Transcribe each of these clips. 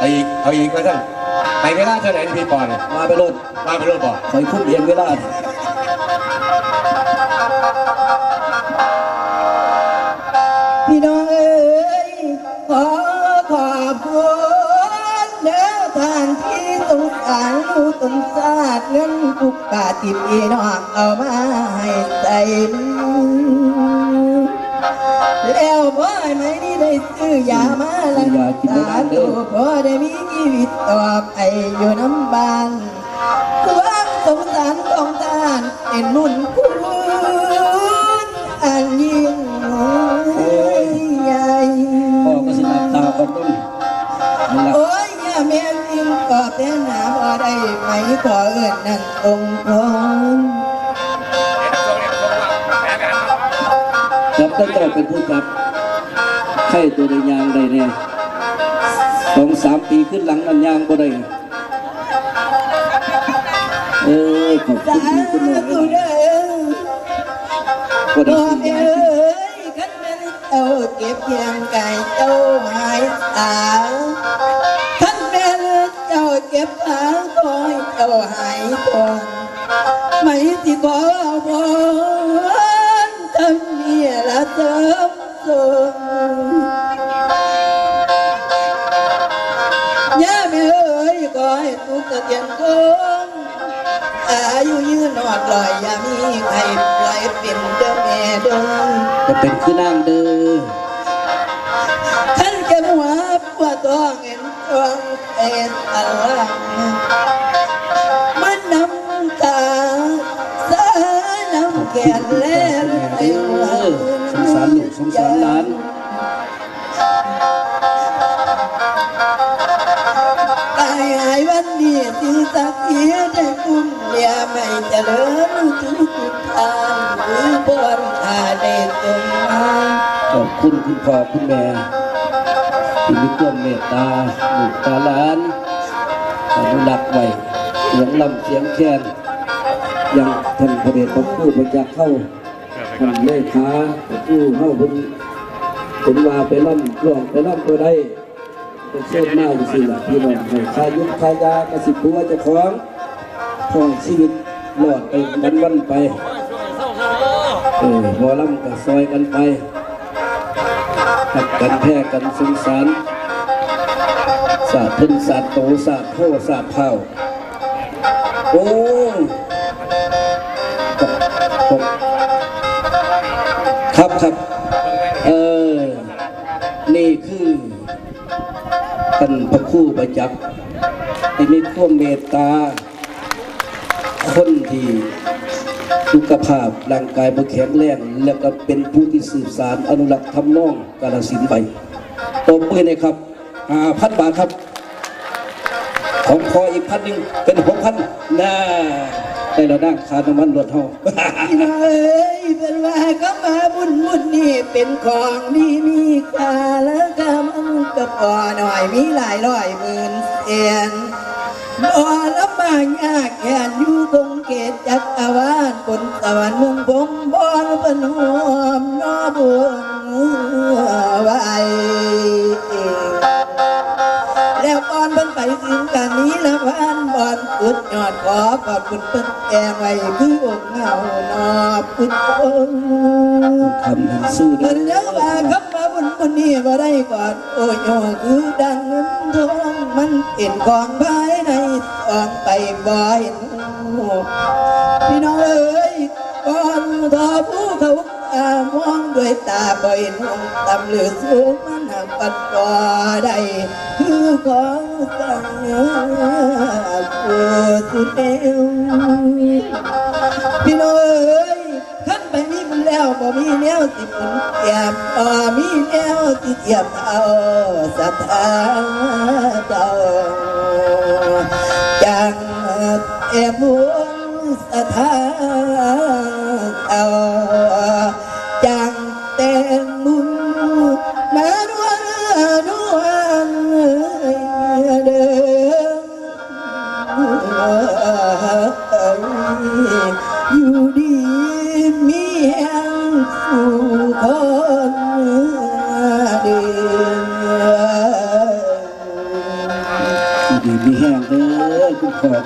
เอาอีกเอาอีกมาท่านไปเวลาเท่าไหร่พี่ปอนมาไปรถมาไปรถบอกคอยคุ้มเรียนเวลาพี่น้องเอ๋ยขอขอบคุณเด้อทานที่สงสารลูกสงสารเงินทุกบาทที่พี่น้องเอามาให้ใส่ แล้วพ่อไม่ได้ได้ซื้อยามาลังสาตัวพ่อได้มีชีวิตต่อไปอยู่น้ำบานความสงสารของท่านเป็นนุ่นคุณอันยิ่งใหญ่พ่อก็สิหลับตาก่อนต้นมันหลับโอ้ยอย่าแม่จริงก็เป็นหาบ่ได้ไหมขอเอิญนั่นองค์พร จับตั้งแต่เป็นผู้จับไข้ตัวในยางได้เนี่ยสองสามปีขึ้นหลังมันยางก็ได้เออขอบคุณที่คุณแม่ธุเด้อก็ได้พ่อขึ้นแม่ยางเอ้ยขันเป็นเจ้าเก็บเพียงไก่เจ้าหายสาขันเป็นเจ้าเก็บผาคอยเจ้าหายก่อนไม่ที่ขอเอาพรทำเมี ยละเติมส่งย่าแม่เอ้ยขอให้ทุกข์เตียนคงอายุยืนนอดลอยอย่ามีใครปล่อยเป็นเด้อแม่เด้อจะเป็นคือนางเด้อขันแก้มหัวปวดตัวเงินทองเป็นอะไรมันน้ำตาสาน้ำแก่นแล่นไปเออ สารลูกสงสารหลานตายหายวันนี้ที่สักเทียได้คุ้มเลียไม่เจริญทุกทุกทางหรือบนอาได้ตรงมาขอบคุณคุณพ่อคุณแม่ที่มีความเมตตาลูกตาหลานอนุรักษ์ไว้เสียงลำเสียงแค้นยังท่านพระเดชพระผู้ประจักษ์เข้า ท่านเลขาผู้เข้าเพิ่นเป็นว่าไปล่ำร้องไปล่ำตัวใดเป็นเส้นหน้าสิล่ะพี่น้องให้คายุคายากสิบัวเจ้าของของชีวิตรอดไปวันวันไปเออหมอลำกับซอยกันไปหักกันแพ้กันสงสารสาดพึ่งสาดโตสาดโพสาดเผาโอ้ครับ ท่านพระคู่ประจักษ์ที่มีความเมตตา คนที่สุขภาพร่างกายบ่แข็งแรงแล้วก็เป็นผู้ที่สืบสารอนุรักษ์ทำนองกาลสินธุ์ไปตบมือเลยครับห้าพันบาทครับ ของพออีกพันหนึ่งเป็นหกพันน่าได้แล้วนะค่าน้ำมันรถเฮาพี่น้อเอ้ยเป็นว่าก็มาบุญบุญนี่เป็นของดีมีค่าแล้วก็มัน ก็พอหน่อยมีหลายร้อยหมื่นเสียนบ่ลำบากยากแค้นอยู่คงเกตจักรวาลบนสวรรค์เมืองพงบ่เป็นห่วมนอบุญไว้แล้วก่อนเพิ่นไปถึงกันนี้ละพันบอนอุดยอดขอขอบคุณเพิ่นแก่ไว้คือองค์เงานอบคุณองค์คำนั้นสู้เพิ่เด้นแล้วว่าคำว่าบุ ญบุญนี้บ่ได้ก่อนโอ้ยโอ้คือดังเงินทองมันเป็นของภายในออกไปบ่เห็นพี่น้องเอ้ยก่อนทอผู้เขาอามองด้วยตาบ่เห็นหงตำหรือสูงมันหักปัดบ่ได้คือของสังผู้สุดเอวพี่น้องเอ้ยขั้นไปนี่มันแล้วบ่มีแนวสิหมุนเทียบบ่มีแนวสิ เทียบเอาสัทธาเจ้า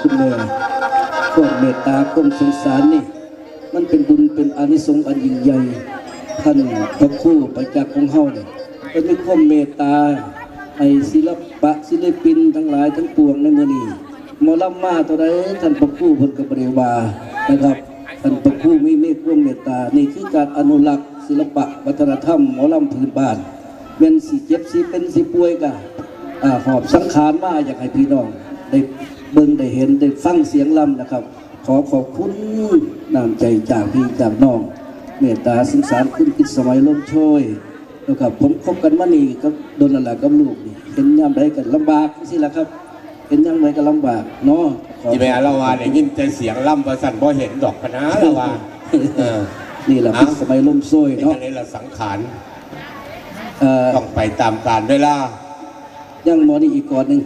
คุณพ่อคุณแม่ความเมตตาความสงสารนี่ มันเป็นบุญเป็นอานิสงส์อันยิ่งใหญ่ท่านพระคู่ประจักษ์ของเฮาเนี่ยก็มีความเมตตาให้ศิลปะศิลปินทั้งหลายทั้งปวงในมื้อนี้มอลำมาตัวใดท่านพระครู่เพิ่นก็บ่ได้ว่านะครับท่านพระคู่มีเมตความเมตตานี่คือการอนุรักษ์ศิลปะวัฒนธรรมหมอลำพื้นบ้านแม่นสิเจ็บสิเป็นสิป่วยก็อ่าหอบสังขารมาอยากให้พี่น้องได้ เบิ่งได้เห็นได้ฟังเสียงลำนะครับ ขอขอบคุณน้ำใจจากพี่จากน้อง เมตตาสงสารคุณคิดสมัยล่มโชยนะครับผมคบกันมานี่ก็โดนละละกับลูกนี่เห็นยามใดกันลำบากสิละครับเห็นยามใดก็ลำบากเนาะขอที่แม่ละว่าได้ยินแต่เสียงล่ำประสันบ่เห็นดอกพะนะละว่าเออนี่แหละเอ้าพิษสมัยล่มโซยเป็นเนาะจังได๋ละสังขารเอ่อต้องไปตามกาลเวลายังหมอนี่อีกก่อนหนึ่ง